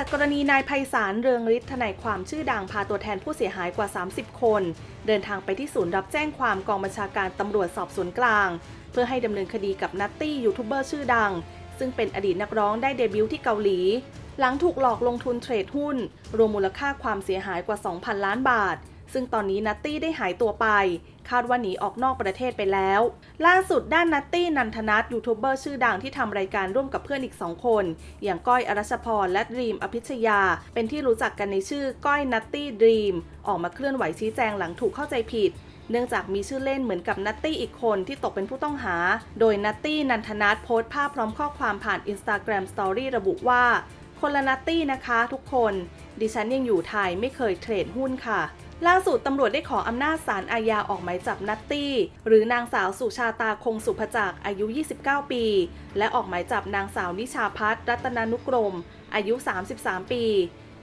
จากกรณีนายไพศาลเรืองฤทธิ์ทนายความชื่อดังพาตัวแทนผู้เสียหายกว่า 30 คน เดินทางไปที่ศูนย์รับแจ้งความกองบัญชาการตำรวจสอบสวนกลาง เพื่อให้ดำเนินคดีกับนัตตี้ยูทูบเบอร์ชื่อดัง ซึ่งเป็นอดีตนักร้องได้เดบิวต์ที่เกาหลี หลังถูกหลอกลงทุนเทรดหุ้น รวมมูลค่าความเสียหายกว่า 2,000 ล้านบาท ซึ่งตอนนี้นัตตี้ได้หายตัวไป คาดว่าหนีออกนอกประเทศไปแล้ว ล่าสุดด้านนัตตี้นันทนัทยูทูบเบอร์ชื่อดังที่ทำรายการร่วมกับเพื่อนอีก2คน อย่างก้อยอรัชพรและดรีมอภิชยา เป็นที่รู้จักกันในชื่อก้อยนัตตี้ดรีมออกมาเคลื่อนไหวชี้แจงหลังถูกเข้าใจผิดเนื่องจากมีชื่อเล่นเหมือนกับนัตตี้อีกคนที่ตกเป็นผู้ต้องหา โดยนัตตี้นันทนัทโพสต์ภาพพร้อมข้อความผ่าน Instagram Story ระบุว่า คนละนัตตี้นะคะทุกคน ดิฉันยังอยู่ไทยไม่เคยเทรดหุ้นค่ะ ล่าสุดตำรวจได้ขออำนาจศาลอาญาออกหมายจับนัตตี้ หรือนางสาวสุชาตาคงสุภจักอายุ 29 ปี และออกหมายจับนางสาวนิชาพัฒน์รัตนานุกรม อายุ 33 ปี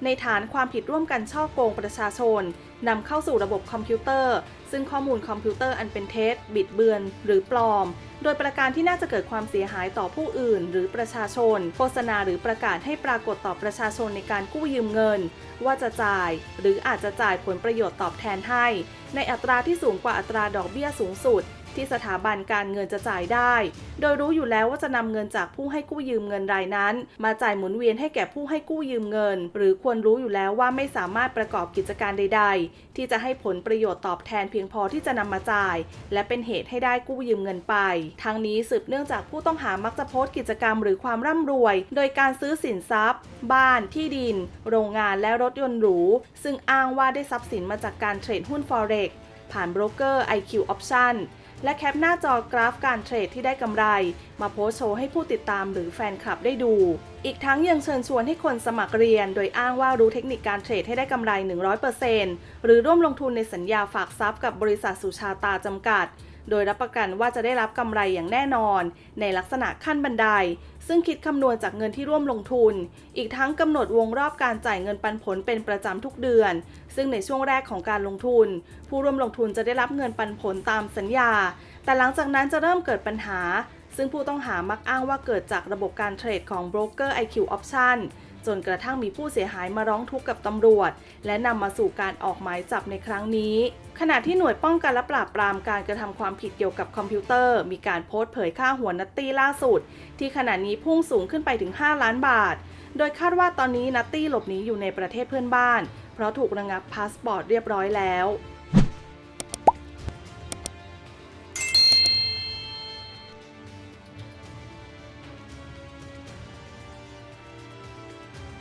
ในฐานความผิดร่วมกันช่อโกงประชาชน นำเข้าสู่ระบบคอมพิวเตอร์ ซึ่งข้อมูลคอมพิวเตอร์อันเป็นเท็จ บิดเบือน หรือปลอม โดยประการที่น่าจะเกิดความเสียหายต่อผู้อื่น หรือประชาชน โฆษณาหรือประกาศให้ปรากฏต่อประชาชนในการกู้ยืมเงิน ว่าจะจ่าย หรืออาจจะจ่ายผลประโยชน์ตอบแทนให้ ในอัตราที่สูงกว่าอัตราดอกเบี้ยสูงสุด ที่สถาบันการเงินจะจ่ายได้ โดยรู้อยู่แล้วว่าจะนำเงินจากผู้ให้กู้ยืมเงินรายนั้น มาจ่ายหมุนเวียนให้แก่ผู้ให้กู้ยืมเงิน หรือควรรู้อยู่แล้วว่าไม่สามารถประกอบกิจการใด ๆ ที่จะให้ผลประโยชน์ตอบแทนเพียงพอที่จะนำมาจ่าย และเป็นเหตุให้ได้กู้ยืมเงินไป ทั้งนี้สืบเนื่องจากผู้ต้องหามักจะโพสต์กิจกรรมหรือความร่ำรวย โดยการซื้อสินทรัพย์ บ้านที่ดิน โรงงานและรถยนต์หรู ซึ่งอ้างว่าได้ทรัพย์สินมาจากการเทรดหุ้น Forex ผ่านโบรกเกอร์ IQ Option และแคปหน้าจอกราฟการเทรดที่ได้กำไร มาโพสโชว์ให้ผู้ติดตามหรือแฟนคลับได้ดู อีกทั้งยังเชิญชวนให้คนสมัครเรียน โดยอ้างว่ารู้เทคนิคการเทรดให้ได้กำไร 100%หรือร่วมลงทุนในสัญญาฝากทรัพย์กับบริษัทสุชาตาจำกัด โดยรับประกันว่าจะได้รับกำไรอย่างแน่นอน ในลักษณะขั้นบันได ซึ่งคิดคำนวณจากเงินที่ร่วมลงทุน อีกทั้งกำหนดวงรอบการจ่ายเงินปันผลเป็นประจำทุกเดือน ซึ่งในช่วงแรกของการลงทุน ผู้ร่วมลงทุนจะได้รับเงินปันผลตามสัญญา แต่หลังจากนั้นจะเริ่มเกิดปัญหา ซึ่งผู้ต้องหามักอ้างว่าเกิดจากระบบการเทรดของโบรกเกอร์ IQ Option จนกระทั่งมีผู้เสียหายมาร้องทุกข์กับตำรวจ และนำมาสู่การออกหมายจับในครั้งนี้ ขณะที่หน่วยป้องกันและปราบปรามการกระทำความผิดเกี่ยวกับคอมพิวเตอร์ มีการโพสต์เผยค่าหัวนัตตี้ล่าสุด ที่ขณะนี้พุ่งสูงขึ้นไปถึง 5 ล้านบาท โดยคาดว่าตอนนี้นัตตี้หลบหนีอยู่ในประเทศเพื่อนบ้าน เพราะถูกระงับพาสปอร์ตเรียบร้อยแล้ว